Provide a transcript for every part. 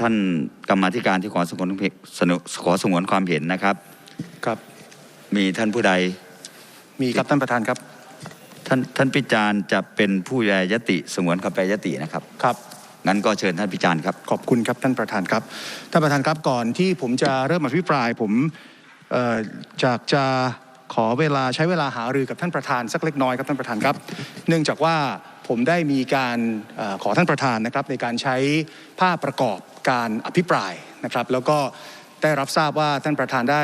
ท่านกรรมาธิการที่ขอสงวนเสนอขอสงวนความเห็นนะครับ ครับ มีท่านผู้ใด มีครับท่านประธานครับ ท่านท่านพิจารณ์จะเป็นผู้แปรยติสงวนคำแปรยตินะครับ ครับงั้นก็เชิญท่านพิจารณ์ครับ ขอบคุณครับท่านประธานครับ ท่านประธานครับก่อนที่ผมจะเริ่มอภิปราย ผมเอ่อจากจะขอเวลาใช้เวลาหารือกับท่านประธานสักเล็กน้อยครับท่านประธานครับ เนื่องจากว่า ผมได้มีการอขอท่านประธานนะครับในการใช้ภาพประกอบการอภิปรายนะครับ แล้วก็ได้รับทราบว่าท่านประธานได้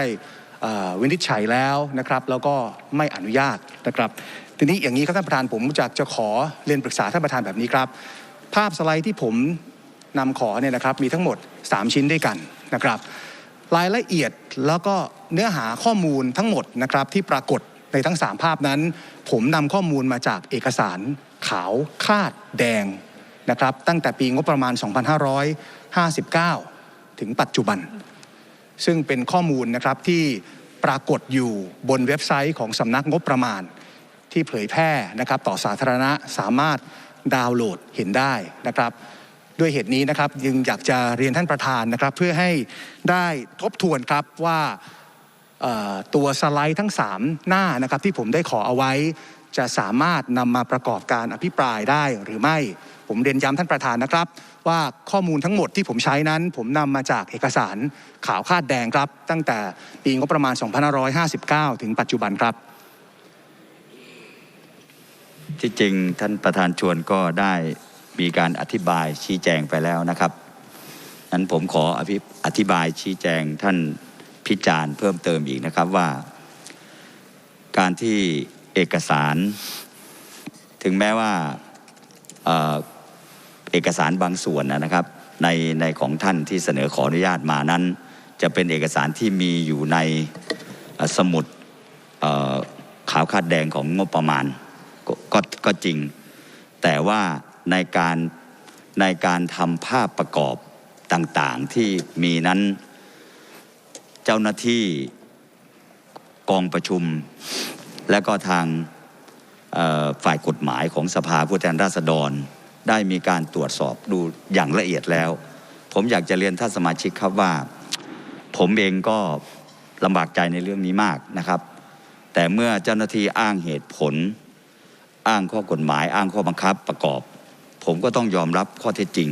วินิจฉัยแล้วนะครับ แล้วก็ไม่อนุญาตนะครับ ทีนี้อย่างนี้ครับท่านประธานผมจากจะขอเรียนปรึกษาท่านประธานแบบนี้ครับ ภาพสไลด์ที่ผมนำขอเนี่ยนะครับมีทั้งหมด 3 ชิ้นด้วยกันนะครับ รายละเอียดแล้วก็เนื้อหาข้อมูลทั้งหมดนะครับที่ปรากฏในทั้ง 3 ภาพนั้น ผมนำข้อมูลมาจากเอกสาร ขาวคาดแดงนะครับตั้งแต่ปีงบประมาณ 2559 ถึงปัจจุบัน ซึ่งเป็นข้อมูลนะครับที่ปรากฏอยู่บนเว็บไซต์ของสำนักงบประมาณ ที่เผยแพร่นะครับต่อสาธารณะสามารถดาวน์โหลดเห็นได้นะครับ ด้วยเหตุนี้นะครับยังอยากจะเรียนท่านประธานนะครับ เพื่อให้ได้ทบทวนครับว่าตัวสไลด์ทั้ง 3 หน้านะครับที่ผมได้ขอเอาไว้ จะสามารถนำมาประกอบการอภิปรายได้หรือไม่ ผมเรียนย้ำท่านประธานนะครับ ว่าข้อมูลทั้งหมดที่ผมใช้นั้น ผมนำมาจากเอกสารข่าวคาดแดงครับ ตั้งแต่ปีงบประมาณ 2559 ถึงปัจจุบันครับ ที่จริงท่านประธานชวนก็ได้มีการอธิบายชี้แจงไปแล้วนะครับนั้นผมขออภิอธิบายชี้แจงท่านพิจารณ์เพิ่มเติมอีกนะครับว่า การที่ เอกสาร ถึงแม้ว่าเออเอกสารบางส่วนนะครับในในของท่านที่เสนอขออนุญาตมานั้น จะเป็นเอกสารที่มีอยู่ในสมุดเอ่อขาวคาดแดงของงบประมาณกก็ก็จริง แต่ว่าในการในการทำภาพประกอบต่างๆที่มีนั้นเจ้าหน้าที่กองประชุม และก็ทางฝ่ายกฎหมายของสภาผู้แทนราษฎร ได้มีการตรวจสอบดูอย่างละเอียดแล้ว ผมอยากจะเรียนท่านสมาชิกครับว่า ผมเองก็ลำบากใจในเรื่องนี้มากนะครับ แต่เมื่อเจ้าหน้าที่อ้างเหตุผล อ้างข้อกฎหมาย อ้างข้อบังคับประกอบ ผมก็ต้องยอมรับข้อเท็จจริง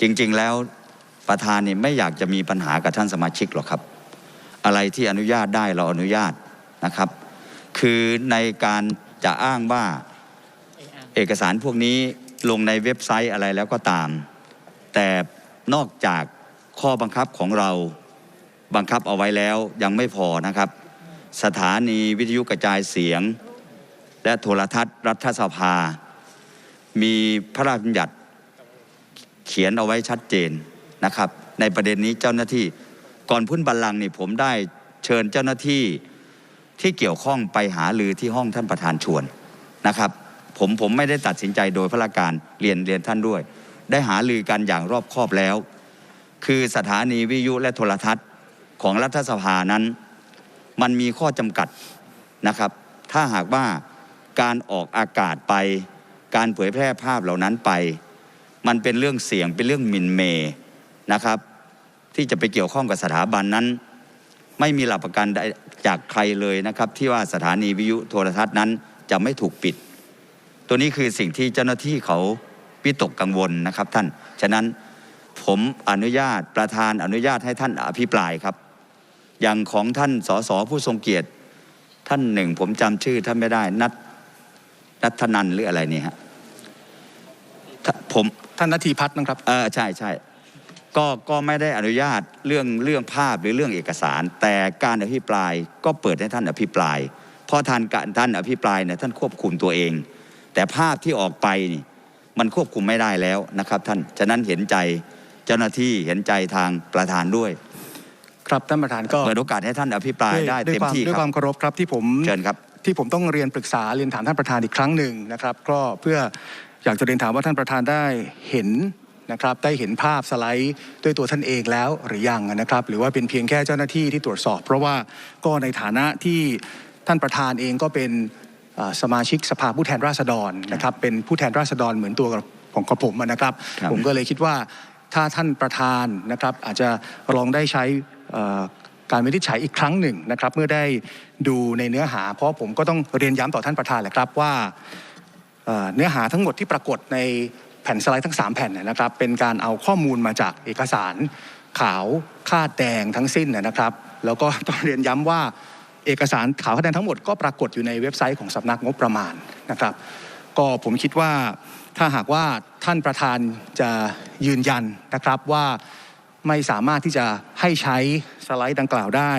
จริง ๆ แล้วประธานเนี่ยไม่อยากจะมีปัญหากับท่านสมาชิกหรอกครับ อะไรที่อนุญาตได้เราอนุญาตนะครับ คือในการจะอ้างว่าเอกสารพวกนี้ลงในเว็บไซต์อะไรแล้วก็ตาม แต่นอกจากข้อบังคับของเราบังคับเอาไว้แล้วยังไม่พอนะครับ สถานีวิทยุกระจายเสียง และโทรทัศน์รัฐสภา มีพระราชบัญญัติเขียนเอาไว้ชัดเจนนะครับ ในประเด็นนี้เจ้าหน้าที่ก่อนพื้นบัลลังก์นี่ผมได้เชิญเจ้าหน้าที่ ที่เกี่ยวข้องไปหาลือที่ห้องท่านประธานชวนนะครับ ผมผมไม่ได้ตัดสินใจโดยพระราการเรียนเรียนท่านด้วย ได้หาลือกันอย่างรอบคอบแล้ว คือสถานีวิทยุและโทรทัศน์ของรัฐสภานั้น มันมีข้อจำกัดนะครับ ถ้าหากว่าการออกอากาศไป การเผยแพร่ภาพเหล่านั้นไป มันเป็นเรื่องเสี่ยงเป็นเรื่องมินเมนะครับ ที่จะไปเกี่ยวข้องกับสถาบันนั้น ไม่มีหลักประกันใดจากใครเลยนะครับ ที่ว่าสถานีวิทยุโทรทัศน์นั้นจะไม่ถูกปิด ตัวนี้คือสิ่งที่เจ้าหน้าที่เขาวิตกกังวลนะครับท่าน ฉะนั้นผมอนุญาตประธานอนุญาตให้ท่านอภิปรายครับ อย่างของท่านสสผู้ทรงเกียรติ ท่านหนึ่ง ผมจำชื่อท่านไม่ได้นัทนัทนันหรืออะไรนี่ฮะถ้าผมท่านนาทีพัฒน์นะครับเออใช่ใช่ ก็ก็ไม่ได้อนุญาตเรื่องเรื่องภาพหรือเรื่องเอกสาร แต่การอภิปรายก็เปิดให้ท่านอภิปราย เพราะท่านการท่านอภิปรายเนี่ยท่านควบคุมตัวเอง แต่ภาพที่ออกไปนี่มันควบคุมไม่ได้แล้วนะครับท่านฉะนั้นเห็นใจเจ้าหน้าที่เห็นใจทางประธานด้วยครับท่านประธานก็เปิดโอกาสให้ท่านอภิปรายด้วยได้ด้วยเต็มความที่ด้วยคครัวาบมเคารพครับที่ผมเชิญครับที่ผมต้องเรียนปรึกษาเรียนถามท่านประธานอีกครั้งหนึ่งนะครับ ก็เพื่ออยากจะเรียนถามว่าท่านประธานได้เห็น นะครับได้เห็นภาพสไลด์ด้วยตัวท่านเองแล้วหรือยังนะครับ หรือว่าเป็นเพียงแค่เจ้าหน้าที่ที่ตรวจสอบ เพราะว่าก็ในฐานะที่ท่านประธานเองก็เป็นเอ่อสมาชิกสภาผู้แทนราษฎรนะครับเป็นผู้แทนราษฎรเหมือนตัวของกระผมอะนะครับครับ ผมก็เลยคิดว่าถ้าท่านประธานนะครับอาจจะลองได้ใช้เอ่อการวินิจฉัยอีกครั้งหนึ่งนะครับเมื่อได้ดูในเนื้อหา เพราะผมก็ต้องเรียนย้ำต่อท่านประธานแหละครับว่าเอ่อเนื้อหาทั้งหมดที่ปรากฏในแผ่นสไลด์ทั้ง 3 แผ่นนนะครับ เป็นการเอาข้อมูลมาจากเอกสารขาวคาดแดงทั้งสิ้นนะครับ แล้วก็ต้องเรียนย้ำว่าเอกสารขาวคาดแดงทั้งหมดก็ปรากฏอยู่ในเว็บไซต์ของสำนักงบประมาณนะครับ ก็ผมคิดว่าถ้าหากว่าท่านประธานจะยืนยันนะครับว่าไม่สามารถที่จะให้ใช้สไลด์ดังกล่าวได้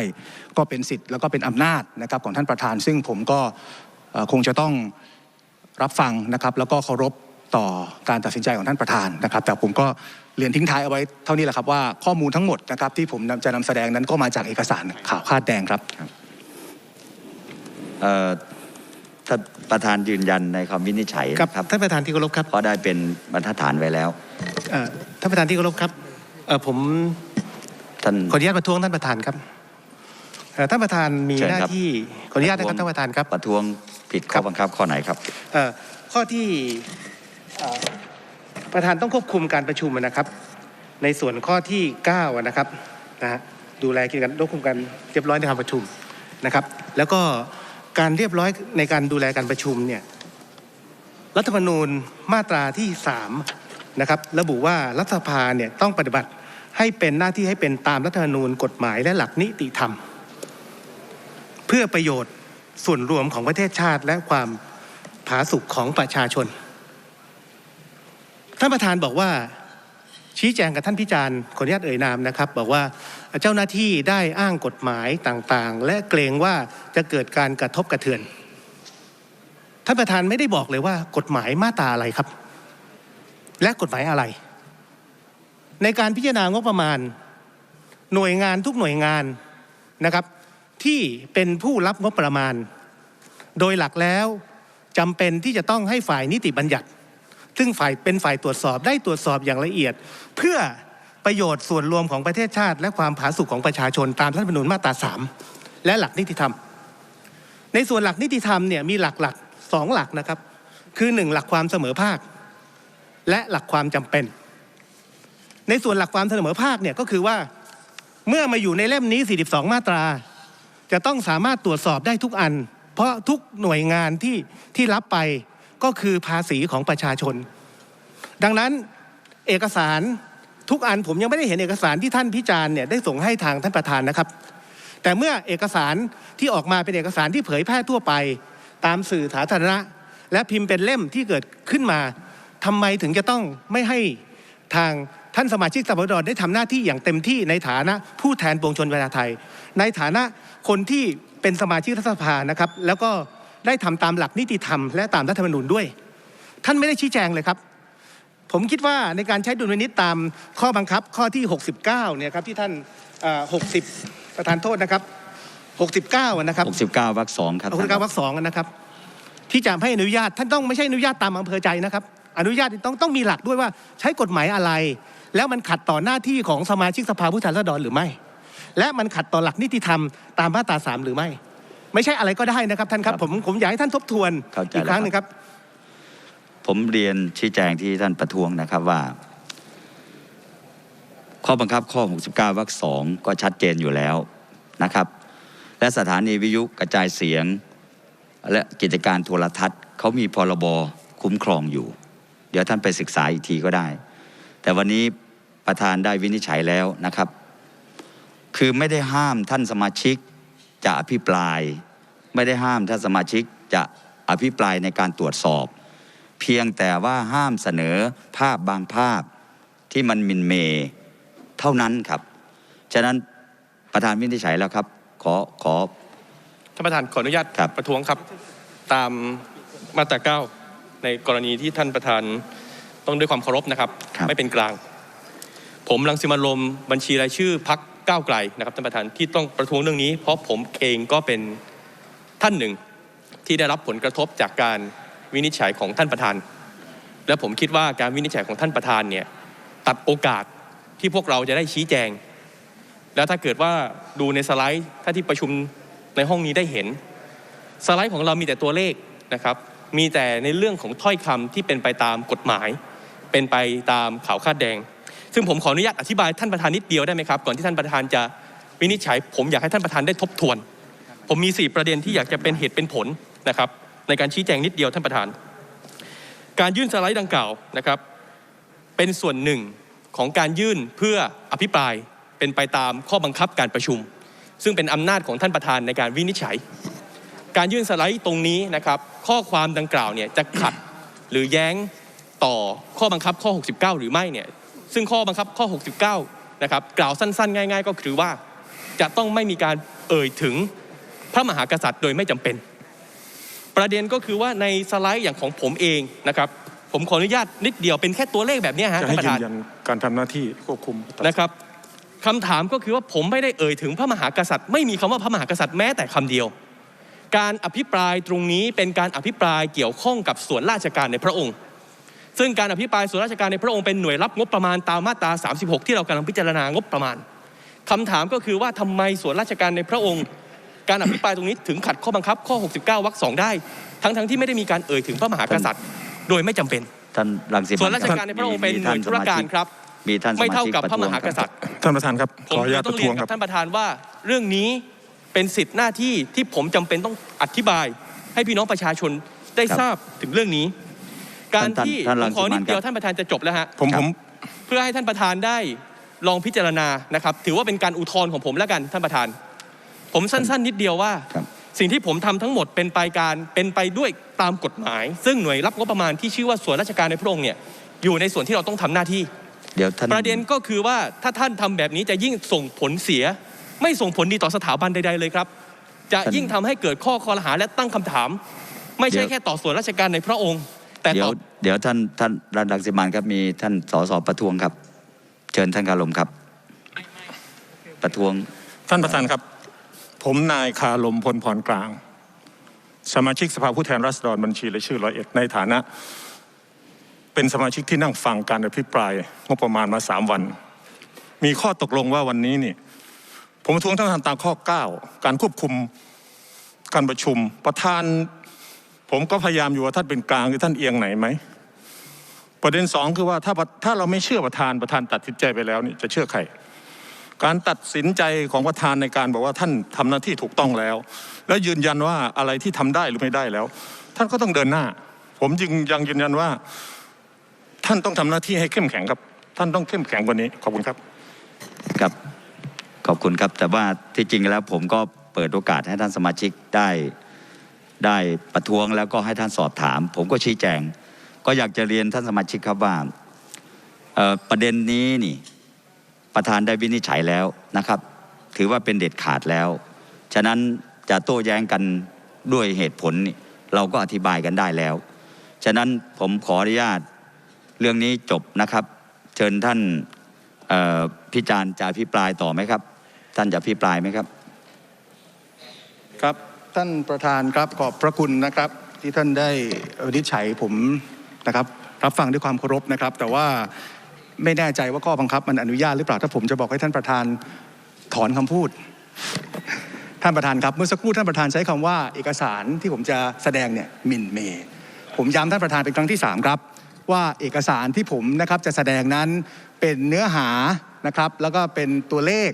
ก็เป็นสิทธิ์แล้วก็เป็นอำนาจนะครับของท่านประธาน ซึ่งผมก็คงจะต้องรับฟังนะครับ แล้วก็เคารพ ต่อการตัดสินใจของท่านประธานนะครับ แต่ผมก็เรียนทิ้งท้ายเอาไว้เท่านี้แหละครับว่าข้อมูลทั้งหมดนะครับที่ผมนำจะนำแสดงนั้นก็มาจากเอกสารข่าวคาดแดงครับเอ่อท่านประธานยืนยันในคำวินิจฉัยครับนะครับท่านประธานที่เคารพครับเพราะได้เป็นบรรทัดฐานไว้แล้วเอ่อท่านประธานที่เคารพครับเอ่อผมท่านขออนุญาตประท้วงท่านประธานครับเอ่อท่านประธานมีเชิญหน้าครับที่ขออนุญาตนะครับท่านประธานครับประท้วงผิดครัข้อบบังคับข้อไหนครับเอ่อข้อที่เอ่อ ประธานต้องควบคุมการประชุมนะครับ ในส่วนข้อที่9นะครับนะฮะดูแลกิจการควบคุมการเรียบร้อยในการประชุมนะครับ แล้วก็การเรียบร้อยในการดูแลการประชุมเนี่ยรัฐธรรมนูญมาตราที่3นะครับระบุว่ารัฐสภาเนี่ยต้องปฏิบัติให้เป็นหน้าที่ให้เป็นตามรัฐธรรมนูญกฎหมายและหลักนิติธรรม เพื่อประโยชน์ส่วนรวมของประเทศชาติและความผาสุกของประชาชน ท่านประธานบอกว่าชี้แจงกับท่านพิจารณ์ขออนุญาตเอ่ยนามนะครับ บอกว่าเจ้าหน้าที่ได้อ้างกฎหมายต่างๆ และเกรงว่าจะเกิดการกระทบกระเทือน ท่านประธานไม่ได้บอกเลยว่า กฎหมายมาตราอะไรครับ และกฎหมายอะไร ในการพิจารณางบประมาณ หน่วยงานทุกหน่วยงานนะครับ ที่เป็นผู้รับงบประมาณ โดยหลักแล้วจำเป็นที่จะต้องให้ฝ่ายนิติบัญญัติ ซึ่งฝ่ายเป็นฝ่ายตรวจสอบได้ตรวจสอบอย่างละเอียด เพื่อประโยชน์ส่วนรวมของประเทศชาติ และความผาสุกของประชาชนตามรัฐธรรมนูญมาตราสามและหลักนิติธรรม ในส่วนหลักนิติธรรมเนี่ยมีหลักๆสองหลักนะครับ คือหนึ่งหลักความเสมอภาค และหลักความจำเป็น ในส่วนหลักความเสมอภาคเนี่ยก็คือว่าเมื่อมาอยู่ในเล่มนี้ 42 มาตรา จะต้องสามารถตรวจสอบได้ทุกอัน เพราะทุกหน่วยงานที่ที่รับไป ก็คือภาษีของประชาชน ดังนั้นเอกสารทุกอันผมยังไม่ได้เห็นเอกสารที่ท่านพิจารณ์เนี่ยได้ส่งให้ทางท่านประธานนะครับ แต่เมื่อเอกสารที่ออกมาเป็นเอกสารที่เผยแพร่ทั่วไป ตามสื่อสาธารณะ และพิมพ์เป็นเล่มที่เกิดขึ้นมาทำไมถึงจะต้องไม่ให้ทางท่านสมาชิกสภาผู้แทนได้ทำหน้าที่อย่างเต็มที่ในฐานะผู้แทนปวงชนประชาไทย ในฐานะคนที่เป็นสมาชิกรัฐสภานะครับ แล้วก็ ได้ทำตามหลักนิติธรรมและตามรัฐธรรมนูญด้วย ท่านไม่ได้ชี้แจงเลยครับ ผมคิดว่าในการใช้ดุลพินิษตามข้อบังคับข้อที่ 69เนี่ยครับที่ท่านเอ่อ60 ประธานโทษนะครับ 69อะนะครับ69วรรคสองครับเอาคุณการวรรคสองนะครับ ที่จะให้อนุญาตท่านต้องไม่ใช่อนุญาตตามอำเภอใจนะครับ อนุญาตต้องต้องมีหลักด้วยว่าใช้กฎหมายอะไร แล้วมันขัดต่อหน้าที่ของสมาชิกสภาผู้แทนราษฎรหรือไม่ และมันขัดต่อหลักนิติธรรมตามมาตราสามหรือไม่ ไม่ใช่อะไรก็ได้นะครับท่านครับผมผมอยากให้ท่านทบทวนเข้าใจอีกครั้งหแล้วนึ่งครับ ผมเรียนชี้แจงที่ท่านประท้วงนะครับว่า ข้อบังคับข้อ 69 วรรคสองก็ชัดเจนอยู่แล้วนะครับ และสถานีวิทยุกระจายเสียง และกิจการโทรทัศน์เขามีพรบคุ้มครองอยู่ เดี๋ยวท่านไปศึกษาอีกทีก็ได้ แต่วันนี้ประธานได้วินิจฉัยแล้วนะครับ คือไม่ได้ห้ามท่านสมาชิก จะอภิปราย ไม่ได้ห้ามท่านสมาชิกจะอภิปรายในการตรวจสอบ เพียงแต่ว่าห้ามเสนอภาพบางภาพที่มันหมินเมเท่านั้นครับ ฉะนั้นประธานวินิจฉัยแล้วครับ ขอขอท่านประธานขออนุญาตครับประท้วงครับตามมาตราเก้าในกรณีที่ท่านประธานต้องด้วยความเคารพนะครับครับไม่เป็นกลาง ผมรังสิมันต์โรมบัญชีรายชื่อพัก ก้าวไกลนะครับท่านประธานที่ต้องประท้วงเรื่องนี้ เพราะผมเองก็เป็นท่านหนึ่งที่ได้รับผลกระทบจากการวินิจฉัยของท่านประธาน และผมคิดว่าการวินิจฉัยของท่านประธานเนี่ยตัดโอกาสที่พวกเราจะได้ชี้แจง แล้วถ้าเกิดว่าดูในสไลด์ถ้าที่ประชุมในห้องนี้ได้เห็น สไลด์ของเรามีแต่ตัวเลขนะครับ มีแต่ในเรื่องของถ้อยคำที่เป็นไปตามกฎหมาย เป็นไปตามข่าวคาดแดง ซึ่งผมขออนุญาตอธิบายท่านประธานนิดเดียวได้ไหมครับ ก่อนที่ท่านประธานจะวินิจฉัย ผมอยากให้ท่านประธานได้ทบทวน ผมมี 4 ประเด็นที่อยากจะเป็นเหตุเป็นผลนะครับ ในการชี้แจงนิดเดียวท่านประธาน การยื่นสไลด์ดังกล่าวนะครับ เป็นส่วนหนึ่งของการยื่นเพื่ออภิปรายเป็นไปตามข้อบังคับการประชุม ซึ่งเป็นอำนาจของท่านประธานในการวินิจฉัย การยื่นสไลด์ตรงนี้นะครับ ข้อความดังกล่าวเนี่ยจะขัดหรือแย้งต่อข้อบังคับข้อ 69 หรือไม่เนี่ย ซึ่งข้อบังคับข้อ 69 นะครับกล่าวสั้นๆ ง่าย ๆ ก็คือว่าจะต้องไม่มีการเอ่ยถึงพระมหากษัตริย์โดยไม่จำเป็น ประเด็นก็คือว่าในสไลด์อย่างของผมเองนะครับ ผมขออนุญาตนิดเดียวเป็นแค่ตัวเลขแบบเนี้ยฮะจะท่าให้นประยืธานนยันการทำหน้าที่ควบคุมนะครับคำถามก็คือว่าผมไม่ได้เอ่ยถึงพระมหากษัตริย์ ไม่มีคำว่าพระมหากษัตริย์แม้แต่คำเดียว การอภิปรายตรงนี้เป็นการอภิปรายเกี่ยวข้องกับส่วนราชการในพระองค์ ซึ่งการอภิปรายส่วนราชการในพระองค์เป็นหน่วยรับงบประมาณตามมาตรา 36 ที่เรากำลังพิจารณางบประมาณคำถามก็คือว่าทำไมส่วนราชการในพระองค์ การอภิปรายตรงนี้ถึงขัดข้อบังคับข้อ 69 วรรคสองได้ ทั้งๆที่ไม่ได้มีการเอ่ยถึงพระมหากษัตริย์ โดยไม่จำเป็นท่านรังสิมันส่วนราชการในพระองค์เป็นหน่วยธุรการครับมีท่านสไม่มาเท่าชิกกับประพระท้มวงหาคกรับษัตริย์ท่านประธานครับผขมออนุญาตต้ปองระเรีท้ยวนงกัครับบท่านประธานว่าเรื่องนี้เป็นสิทธิ์หน้าที่ที่ผมจำเป็นต้องอธิบาย ให้พี่น้องประชาชนได้ครับทราบถึงเรื่องนี้ การท่านที่ท่านผรัมงขอสิมันนิดเดียวครับท่านประธานจะจบแล้วฮะผมครับผมเพื่อให้ท่านประธานได้ลองพิจารณานะครับ ถือว่าเป็นการอุทธรณ์ของผมแล้วกันท่านประธาน ผมสั้น ๆ นิดเดียวว่าครับสิ่งที่ผมทำทั้งหมดเป็นไปการเป็นไปด้วยตามกฎหมาย ซึ่งหน่วยรับงบประมาณที่ชื่อว่าส่วนราชการในพระองค์เนี่ยอยู่ในส่วนที่เราต้องทำหน้าที่เดี๋ยวท่านประเด็นก็คือว่าถ้าท่านทำแบบนี้จะยิ่งส่งผลเสีย ไม่ส่งผลดีต่อสถาบันใดๆเลยครับ จะยิ่งทำให้เกิดข้อคอรหาและตั้งคำถาม ไม่ใช่แค่ต่อส่วนราชการในพระองค์ แต่เดี๋ยต่วอเดี๋ยวท่านท่านรังสิมันครับมีท่านสสประท้วงครับ เชิญท่านคารมครับ ประท้วงท่านประธานครับ ผมนายคาลมพลพรกลาง สมาชิกสภาผู้แทนราษฎรบัญชีรายชื่อร้อยเอ็ดในฐานะ เป็นสมาชิกที่นั่งฟังการอภิปรายงบประมาณมาสามวัน มีข้อตกลงว่าวันนี้นี่ ผมประท้วงท่านประธานตามข้อ 9 การควบคุมการประชุมประธาน ผมก็พยายามอยู่ว่าท่านเป็นกลางหรือท่านเอียงไหนไหมประเด็นสองคือว่าถ้าถ้าเราไม่เชื่อประธานประธานตัดสินใจไปแล้วนี่จะเชื่อใครการตัดสินใจของประธานในการบอกว่าท่านทำหน้าที่ถูกต้องแล้ว และยืนยันว่าอะไรที่ทำได้หรือไม่ได้แล้ว ท่านก็ต้องเดินหน้า ผมจึงยังยืนยันว่า ท่านต้องทำหน้าที่ให้เข้มแข็งครับ ท่านต้องเข้มแข็งกว่านี้ขอบคุณครับครับขอบคุณครับ แต่ว่าที่จริงแล้วผมก็เปิดโอกาสให้ท่านสมาชิกได้ ได้ประท้วงแล้วก็ให้ท่านสอบถาม ผมก็ชี้แจง ก็อยากจะเรียนท่านสมาชิกครับว่าประเด็นนี้นี่ประธานได้วินิจฉัยแล้วนะครับ ถือว่าเป็นเด็ดขาดแล้ว ฉะนั้นจะโต้แย้งกันด้วยเหตุผลนี่เราก็อธิบายกันได้แล้ว ฉะนั้นผมขออนุญาตเรื่องนี้จบนะครับ เชิญท่านพี่จารย์จะอภิปรายต่อไหมครับ ท่านจะอภิปรายไหมครับ ครับ ท่านประธานครับขอบพระคุณนะครับ ที่ท่านได้วินิจฉัยผมนะครับ รับฟังด้วยความเคารพนะครับ แต่ว่าไม่แน่ใจว่าข้อบังคับมันอนุญาตหรือเปล่าถ้าผมจะบอกให้ท่านประธานถอนคำพูด ท่านประธานครับเมื่อสักครู่ท่านประธานใช้คำว่าเอกสารที่ผมจะแสดงเนี่ยมินเมย์ผมย้ำท่านประธานเป็นครั้งที่สามครับ ว่าเอกสารที่ผมนะครับจะแสดงนั้นเป็นเนื้อหานะครับ แล้วก็เป็นตัวเลข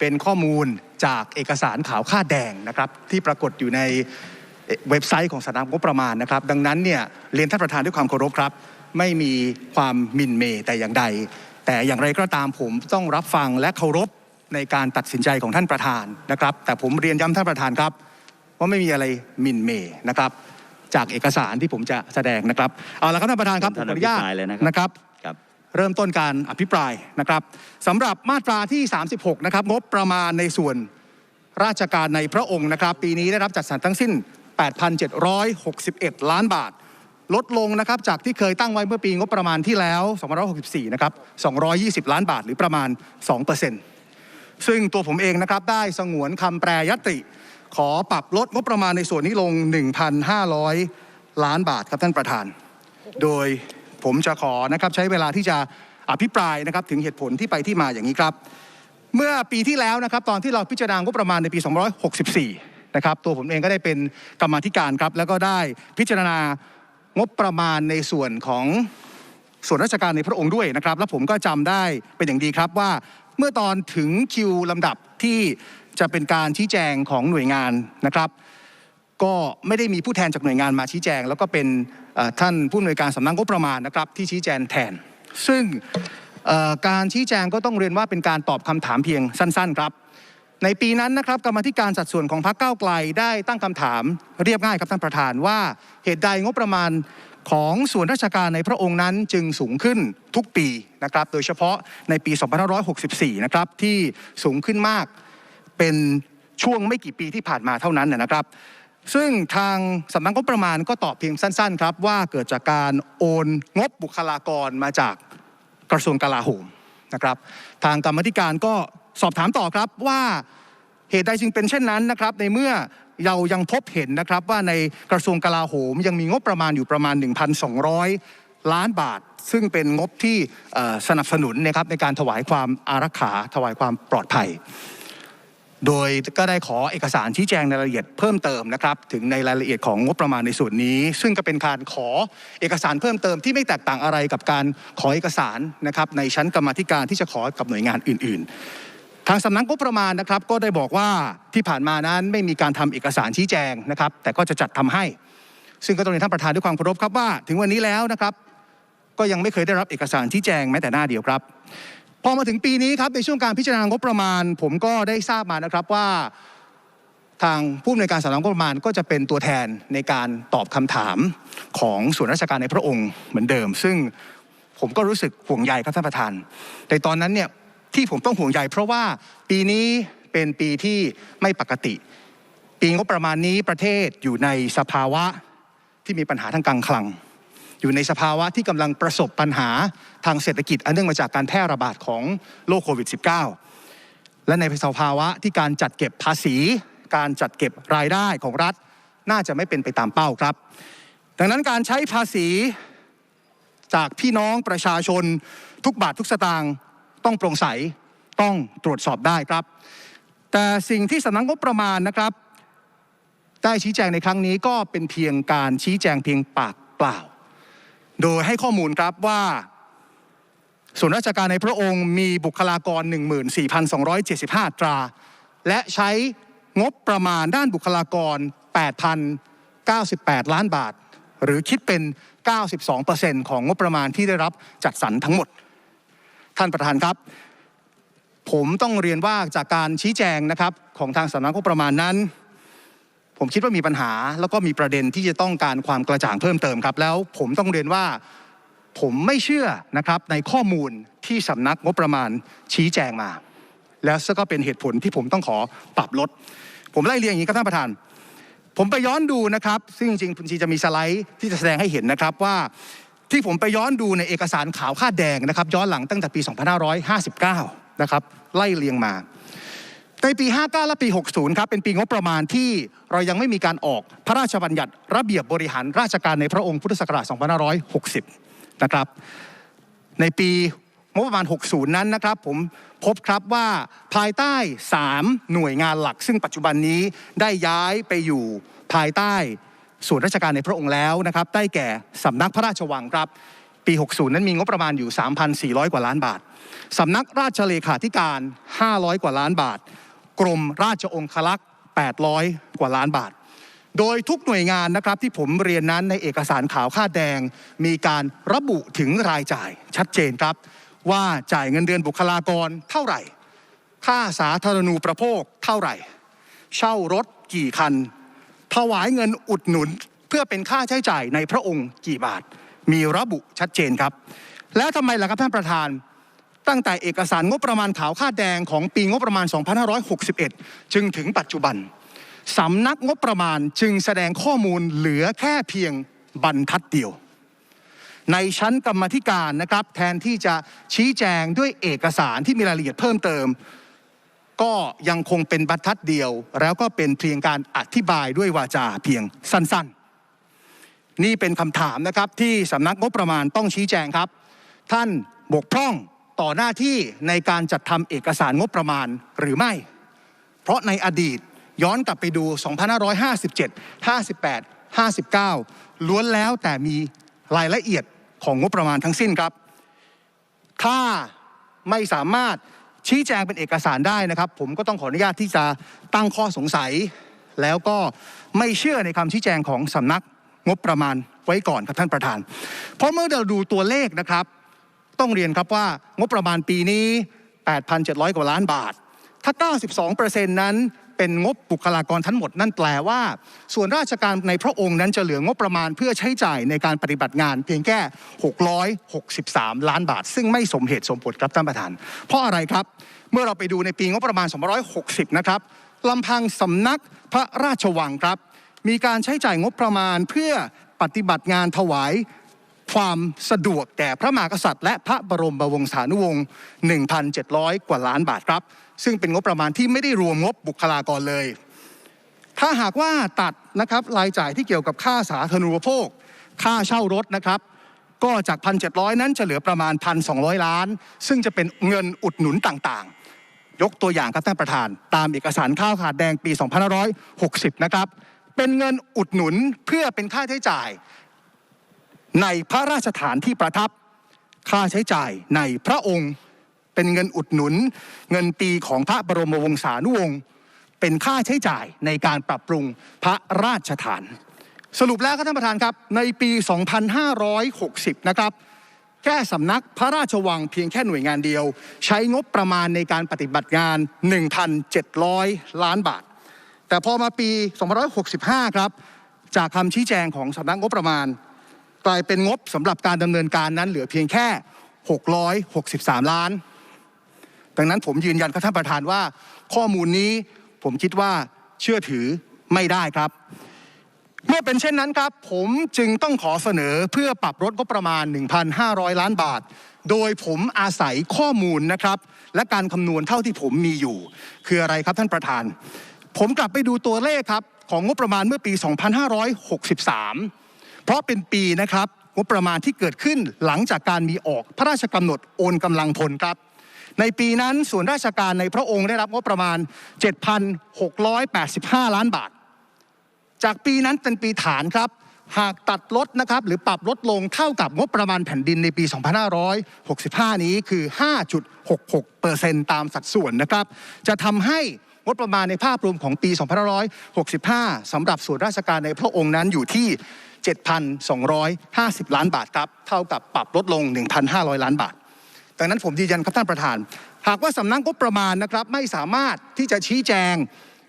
เป็นข้อมูลจากเอกสารขาวค่าแดงนะครับที่ปรากฏอยู่ในเว็บไซต์ของสำนักงบประมาณนะครับ ดังนั้นเนี่ยเรียนท่านประธานด้วยความเคารพครับ ไม่มีความหมินเมย์แต่อย่างใด แต่อย่างไรก็ตามผมต้องรับฟังและเคารพในการตัดสินใจของท่านประธานนะครับ แต่ผมเรียนย้ำท่านประธานครับ ว่าไม่มีอะไรหมินเมย์นะครับ จากเอกสารที่ผมจะแสดงนะครับเอาละครับท่านประธานครับผมท่านขออนุญาตอภิปรายเลยนะครับนะครับครับ เริ่มต้นการอภิปรายนะครับสำหรับมาตราที่ 36 นะครับ งบประมาณในส่วนราชการในพระองค์นะครับ ปีนี้ได้รับจัดสรรทั้งสิ้น 8,761 ล้านบาท ลดลงนะครับจากที่เคยตั้งไว้เมื่อปีงบประมาณที่แล้ว264นะครับ220 ล้านบาทหรือประมาณ 2%ซึ่งตัวผมเองนะครับได้สงวนคำแปรยติ ขอปรับลดงบประมาณในส่วนนี้ลง 1,500 ล้านบาทครับท่านประธาน โดย ผมจะขอนะครับใช้เวลาที่จะอภิปรายนะครับถึงเหตุผลที่ไปที่มาอย่างนี้ครับ เมื่อปีที่แล้วนะครับตอนที่เราพิจารณางบประมาณในปี 264 นะครับตัวผมเองก็ได้เป็นกรรมธิการครับแล้วก็ได้พิจารณางบประมาณในส่วนของส่วนราชการในพระองค์ด้วยนะครับ และผมก็จำได้เป็นอย่างดีครับว่าเมื่อตอนถึงคิวลำดับที่จะเป็นการชี้แจงของหน่วยงานนะครับ ก็ไม่ได้มีผู้แทนจากหน่วยงานมาชี้แจง แล้วก็เป็นท่านผู้อำนวยการสำนักงบประมาณนะครับที่ชี้แจงแทน ซึ่งการชี้แจงก็ต้องเรียนว่าเป็นการตอบคำถามเพียงสั้น ๆ ครับในปีนั้นนะครับกรรมธิการสัดส่วนของพรรคก้าวไกลได้ตั้งคำถามเรียบง่ายครับท่านประธานว่าเหตุใดงบประมาณของส่วนราชการในพระองค์นั้นจึงสูงขึ้นทุกปีนะครับ โดยเฉพาะในปี 2564 นะครับที่สูงขึ้นมากเป็นช่วงไม่กี่ปีที่ผ่านมาเท่านั้นนะครับ ซึ่งทางสำนักงบประมาณก็ตอบเพียงสั้น ๆ ครับว่าเกิดจากการโอนงบบุคลากรมาจากกระทรวงกลาโหมนะครับ ทางกรรมธิการก็สอบถามต่อครับว่าเหตุใดจึงเป็นเช่นนั้นนะครับ ในเมื่อเรายังพบเห็นนะครับว่าในกระทรวงกลาโหม ยังมีงบประมาณอยู่ประมาณ 1,200 ล้านบาท ซึ่งเป็นงบที่สนับสนุนนะครับในการถวายความอารักขาถวายความปลอดภัย โดยก็ได้ขอเอกสารชี้แจงในรายละเอียดเพิ่มเติมนะครับถึงในรายละเอียดของงบประมาณในส่วนนี้ ซึ่งก็เป็นการขอเอกสารเพิ่มเติมที่ไม่แตกต่างอะไรกับการขอเอกสารนะครับในชั้นกรรมธิการที่จะขอกับหน่วยงานอื่น ๆ ทางสำนักงบประมาณนะครับก็ได้บอกว่าที่ผ่านมานั้นไม่มีการทำเอกสารชี้แจงนะครับแต่ก็จะจัดทำให้ ซึ่งก็ต้องเรียนท่านประธานด้วยความเคารพครับว่า ถึงวันนี้แล้วนะครับก็ยังไม่เคยได้รับเอกสารชี้แจงแม้แต่หน้าเดียวครับ พอมาถึงปีนี้ครับในช่วงการพิจารณางบประมาณ ผมก็ได้ทราบมานะครับว่าทางผู้อำนวยการสำนักงบประมาณก็จะเป็นตัวแทนในการตอบคำถามของส่วนราชการในพระองค์เหมือนเดิม ซึ่งผมก็รู้สึกห่วงใยครับท่านประธาน ในตอนนั้นเนี่ยที่ผมต้องห่วงใยเพราะว่าปีนี้เป็นปีที่ไม่ปกติ ปีงบประมาณนี้ประเทศอยู่ในสภาวะที่มีปัญหาทางการคลัง อยู่ในสภาวะที่กำลังประสบปัญหาทางเศรษฐกิจ อันเนื่องมาจากการแพร่ระบาดของโรคโควิด -19 และในสภาวะที่การจัดเก็บภาษี การจัดเก็บรายได้ของรัฐ น่าจะไม่เป็นไปตามเป้าครับ ดังนั้นการใช้ภาษีจากพี่น้องประชาชน ทุกบาททุกสตางค์ต้องโปร่งใสต้องตรวจสอบได้ครับ แต่สิ่งที่สำนักงบประมาณนะครับได้ชี้แจงในครั้งนี้ก็เป็นเพียงการชี้แจงเพียงปากเปล่า โดยให้ข้อมูลครับว่า ส่วนราชการในพระองค์มีบุคลากร 14,275 ตรา และใช้งบประมาณด้านบุคลากร 8,098 ล้านบาท หรือคิดเป็น 92%ของงบประมาณที่ได้รับจัดสรรทั้งหมด ท่านประธานครับ ผมต้องเรียนว่าจากการชี้แจงนะครับของทางสำนักงบประมาณนั้น ผมคิดว่ามีปัญหา แล้วก็มีประเด็นที่จะต้องการความกระจ่างเพิ่มเติมครับ แล้วผมต้องเรียนว่าผมไม่เชื่อนะครับในข้อมูลที่สำนักงบประมาณชี้แจงมา แล้วก็เป็นเหตุผลที่ผมต้องขอปรับลด ผมไล่เรียงอย่างนี้ครับท่านประธาน ผมไปย้อนดูนะครับ ซึ่งจริงๆคุณชีจะมีสไลด์ที่จะแสดงให้เห็นนะครับว่าที่ผมไปย้อนดูในเอกสารขาวคาดแดงนะครับย้อนหลังตั้งแต่ปี 2559 นะครับไล่เรียงมา ในปี 59 และปี 60 ครับ เป็นปีงบประมาณที่เรายังไม่มีการออกพระราชบัญญัติระเบียบบริหารราชการในพระองค์พุทธศักราช 2560 นะครับ ในปีงบประมาณ 60 นั้นนะครับ ผมพบครับว่าภายใต้ 3 หน่วยงานหลัก ซึ่งปัจจุบันนี้ได้ย้ายไปอยู่ภายใต้ส่วนราชการในพระองค์แล้วนะครับ ได้แก่สำนักพระราชวังครับ ปี 60 นั้นมีงบประมาณอยู่ 3,400 กว่าล้านบาทสำนักราชเลขาธิการ 500 กว่าล้านบาท กรมราชองคลักษ์800 กว่าล้านบาท โดยทุกหน่วยงานนะครับที่ผมเรียนนั้นในเอกสารขาวคาแดง มีการระบุถึงรายจ่ายชัดเจนครับ ว่าจ่ายเงินเดือนบุคลากรเท่าไหร่ ค่าสาธารณูประโภคเท่าไหร่ เช่ารถกี่คัน ถวายเงินอุดหนุนเพื่อเป็นค่าใช้จ่ายในพระองค์กี่บาท มีระบุชัดเจนครับ แล้วทำไมล่ะครับท่านประธาน ตั้งแต่เอกสารงบประมาณขาวคาดแดงของปีงบประมาณ 2561 จึงถึงปัจจุบันสำนักงบประมาณจึงแสดงข้อมูลเหลือแค่เพียงบรรทัดเดียว ในชั้นกรรมธิการนะครับ แทนที่จะชี้แจงด้วยเอกสารที่มีรายละเอียดเพิ่มเติม ก็ยังคงเป็นบรรทัดเดียว แล้วก็เป็นเพียงการอธิบายด้วยวาจาเพียงสั้นๆ นี่เป็นคำถามนะครับที่สำนักงบประมาณต้องชี้แจงครับ ท่านบกพร่อง ต่อหน้าที่ในการจัดทำเอกสารงบประมาณหรือไม่ เพราะในอดีตย้อนกลับไปดู 2557 58 59 ล้วนแล้วแต่มีรายละเอียดของงบประมาณทั้งสิ้นครับ ถ้าไม่สามารถชี้แจงเป็นเอกสารได้นะครับ ผมก็ต้องขออนุญาตที่จะตั้งข้อสงสัย แล้วก็ไม่เชื่อในคำชี้แจงของสำนักงบประมาณไว้ก่อนครับท่านประธาน เพราะเมื่อเราดูตัวเลขนะครับ ต้องเรียนครับว่างบประมาณปีนี้ 8,700 กว่าล้านบาท ถ้า 92%นั้นเป็นงบบุคลากรทั้งหมดนั่นแปลว่า ส่วนราชการในพระองค์นั้นจะเหลืองบประมาณเพื่อใช้จ่ายในการปฏิบัติงาน เพียงแค่ 663 ล้านบาท ซึ่งไม่สมเหตุสมผลครับท่านประธาน เพราะอะไรครับ เมื่อเราไปดูในปีงบประมาณ 260 นะครับลำพังสำนักพระราชวังครับ มีการใช้จ่ายงบประมาณเพื่อปฏิบัติงานถวาย ความสะดวกแก่พระมหากษัตริย์และพระบรมบวงศานุวงศ์1,700 กว่าล้านบาทครับ ซึ่งเป็นงบประมาณที่ไม่ได้รวมงบบุคลากรเลย ถ้าหากว่าตัดนะครับรายจ่ายที่เกี่ยวกับค่าสาธารณูปโภค ค่าเช่ารถนะครับก็จาก 1,700 นั้นจะเหลือประมาณ 1,200 ล้าน ซึ่งจะเป็นเงินอุดหนุนต่างๆ ยกตัวอย่างครับท่านประธาน ตามเอกสารข้าวขาดแดงปี 2560 นะครับ เป็นเงินอุดหนุนเพื่อเป็นค่าใช้จ่าย ในพระราชฐานที่ประทับค่าใช้จ่ายในพระองค์เป็นเงินอุดหนุน เงินปีของพระบรมวงศานุวงศ์เป็นค่าใช้จ่ายในการปรับปรุงพระราชฐาน สรุปแล้วครับท่านประธานครับ ในปี 2560 นะครับแค่สำนักพระราชวังเพียงแค่หน่วยงานเดียว ใช้งบประมาณในการปฏิบัติงาน 1,700 ล้านบาท แต่พอมาปี 2565 ครับ จากคำชี้แจงของสำนักงบประมาณ กลายเป็นงบสำหรับการดำเนินการนั้นเหลือเพียงแค่ 663 ล้าน ดังนั้นผมยืนยันกับท่านประธานว่า ข้อมูลนี้ผมคิดว่าเชื่อถือไม่ได้ครับ เมื่อเป็นเช่นนั้นครับ ผมจึงต้องขอเสนอเพื่อปรับลดงบประมาณ 1,500 ล้านบาท โดยผมอาศัยข้อมูลนะครับ และการคำนวณเท่าที่ผมมีอยู่ คืออะไรครับท่านประธาน ผมกลับไปดูตัวเลขครับของงบประมาณเมื่อปี 2563 เพราะเป็นปีนะครับงบประมาณที่เกิดขึ้นหลังจากการมีออกพระราชกำหนดโอนกำลังพลครับ ในปีนั้นส่วนราชการในพระองค์ได้รับงบประมาณ 7,685 ล้านบาท จากปีนั้นเป็นปีฐานครับ หากตัดลดนะครับหรือปรับลดลงเท่ากับงบประมาณแผ่นดินในปี 2565 นี้คือ 5.66%ตามสัดส่วนนะครับ จะทำให้ งบประมาณในภาพรวมของปี 2565สำหรับส่วนราชการในพระองค์นั้นอยู่ที่ 7,250 ล้านบาทครับ เท่ากับปรับลดลง 1,500 ล้านบาท ดังนั้นผมยืนยันครับท่านประธาน หากว่าสำนักงบประมาณนะครับไม่สามารถที่จะชี้แจง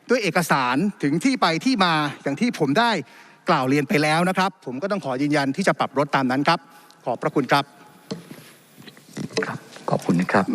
ด้วยเอกสารถึงที่ไปที่มาอย่างที่ผมได้กล่าวเรียนไปแล้วนะครับ ผมก็ต้องขอยืนยันที่จะปรับลดตามนั้นครับ ขอบพระคุณครับ ครับ ขอบคุณนะครับ